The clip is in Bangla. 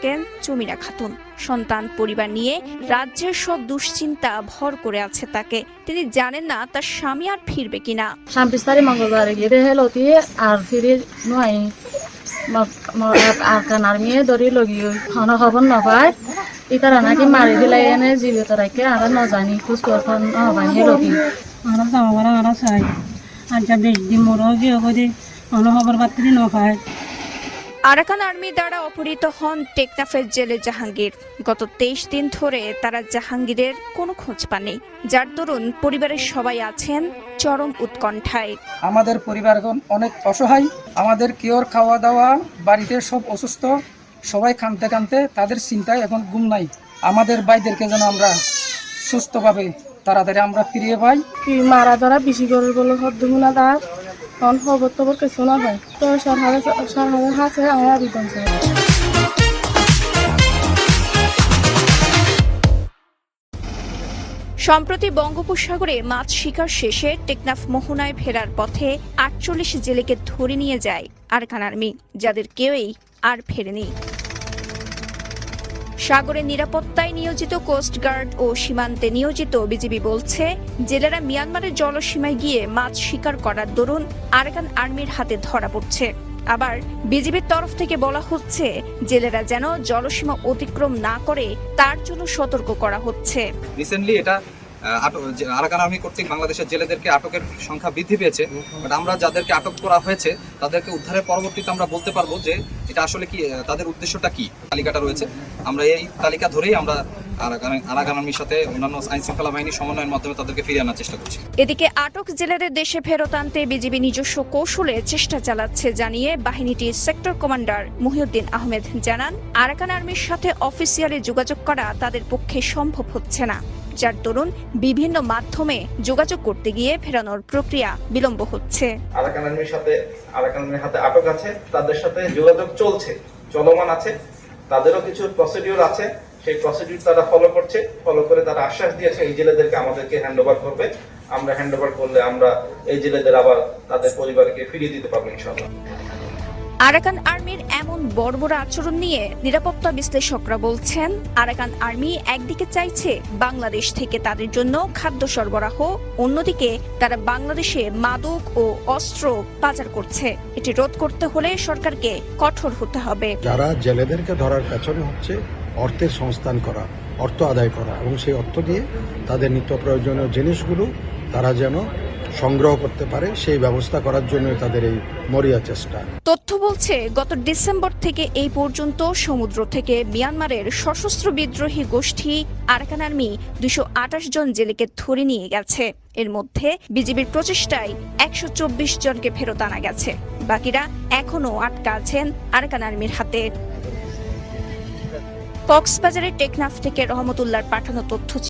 থাকেন জমিরা খাতুন। সন্তান পরিবার নিয়ে রাজ্যের সব দুশ্চিন্তা ভর করে আছে তাকে। তিনি জানেন না তার স্বামী আর ফিরবে কিনা। ছাব্বিশ তারিখ মঙ্গলবার গিয়ে হেলতি আর ফিরি নয় আর কানার মেয়ে ধরি লগি খানা খবর নাপায় ইতারা নাকি মারি দিলাই এনে জীবিত রাখে আর নজানি খোঁজ করখন নবাই হেলতি আরও জামা আরও চাই। আর যা বেশ দি মোরও গিয়ে অন্য খবর পাত্রি নখায় আরাকান আর্মি দ্বারা অপহৃত হন টেকনাফের জেলে জাহাঙ্গীর। গত তেইশ দিন ধরে তারা জাহাঙ্গীরের কোনো খোঁজ পাননি। যার দরুন পরিবারের সবাই আছেন চরম উৎকণ্ঠায়। আমাদের পরিবারগণ অনেক অসহায়। আমাদের কেউর খাওয়া দাওয়া বাড়িতে সব অসুস্থ। সবাই কানতে কানতে তাদের চিন্তায় এখন ঘুম নাই। আমাদের ভাইদেরকে যেন আমরা সুস্থভাবে তাড়াতাড়ি আমরা ফিরিয়ে পাই। মারা ধরা বেশি করে বলে সদ্য শুনা তার হয়। তো সম্প্রতি বঙ্গোপসাগরে মাছ শিকার শেষে টেকনাফ মোহনায় ফেরার পথে আটচল্লিশ জেলেকে ধরে নিয়ে যায় আরকান আর্মি, যাদের কেউই আর ফেরেনি। সাগরের নিরাপত্তায় নিয়োজিত কোস্টগার্ড ও সীমান্তে নিয়োজিত বিজিবি বলছে, জেলেরা মিয়ানমারের জলসীমায় গিয়ে মাছ শিকার করার দরুন আরাকান আর্মির হাতে ধরা পড়ছে। আবার বিজিবির তরফ থেকে বলা হচ্ছে, জেলেরা যেন জলসীমা অতিক্রম না করে তার জন্য সতর্ক করা হচ্ছে। রিসেন্টলি এটা আরাকান আর্মি কর্তৃক বাংলাদেশের জেলেদেরকে আটকের সংখ্যা বৃদ্ধি পেয়েছে বাট আমরা যাদেরকে আটক করা হয়েছে, তাদেরকে উদ্ধারের পরবর্তীতে আমরা বলতে পারব যে এটা আসলে কি তাদের উদ্দেশ্যটা কি, তালিকাটা রয়েছে। আমরা এই তালিকা ধরেই আমরা জানান আরাকান আর্মির সাথে অফিসিয়ালি যোগাযোগ করা তাদের পক্ষে সম্ভব হচ্ছে না। যার দরুন বিভিন্ন মাধ্যমে যোগাযোগ করতে গিয়ে ফেরানোর প্রক্রিয়া বিলম্ব হচ্ছে। আরাকান আর্মির সাথে আরাকান আর্মির হাতে আটক আছে, তাদের সাথে যোগাযোগ চলছে, চলমান আছে, তাদেরও কিছু প্রসিডিউর আছে, সেই প্রসিডিউর তারা ফলো করছে ফলো করে তারা আশ্বাস দিয়েছে, এই জেলেদেরকে আমাদেরকে হ্যান্ড ওভার করবে, আমরা হ্যান্ড ওভার করলে আমরা এই জেলেদের আবার তাদের পরিবারকে ফিরিয়ে দিতে পারব ইনশাল্লাহ আরাকান আর্মির এমন বর্বর আচরণ নিয়ে নিরাপত্তা বিশ্লেষকরা বলছেন, আরাকান আর্মি একদিকে চাইছে বাংলাদেশ থেকে তাদের জন্য খাদ্য সরবরাহ, অন্যদিকে তারা বাংলাদেশে মাদক ও অস্ত্র পাচার করছে। এটি রোধ করতে হলে সরকারকে কঠোর হতে হবে। যারা জেলেদেরকে ধরার পেছনে হচ্ছে অর্থের সংস্থান করা, অর্থ আদায় করা এবং সেই অর্থ দিয়ে তাদের নিত্য প্রয়োজনীয় জিনিসগুলো তারা যেন সংগ্রহ করতে পারে, সেই ব্যবস্থা করার জন্য তাদের এই মরিয়া চেষ্টা। তথ্য বলছে, গত ডিসেম্বর থেকে এই পর্যন্ত সমুদ্র থেকে মিয়ানমারের সশস্ত্র বিদ্রোহী গোষ্ঠী আরাকান আর্মি দুশো জন জেলেকে ধরে নিয়ে গেছে। এর মধ্যে বিজিবির প্রচেষ্টায় একশো চব্বিশ জনকে ফেরত আনা গেছে। বাকিরা এখনও আটকা আছেন আরাকান আর্মির হাতে। কক্সবাজারের টেকনাফ থেকে রহমতুল্লাহর পাঠানো তথ্য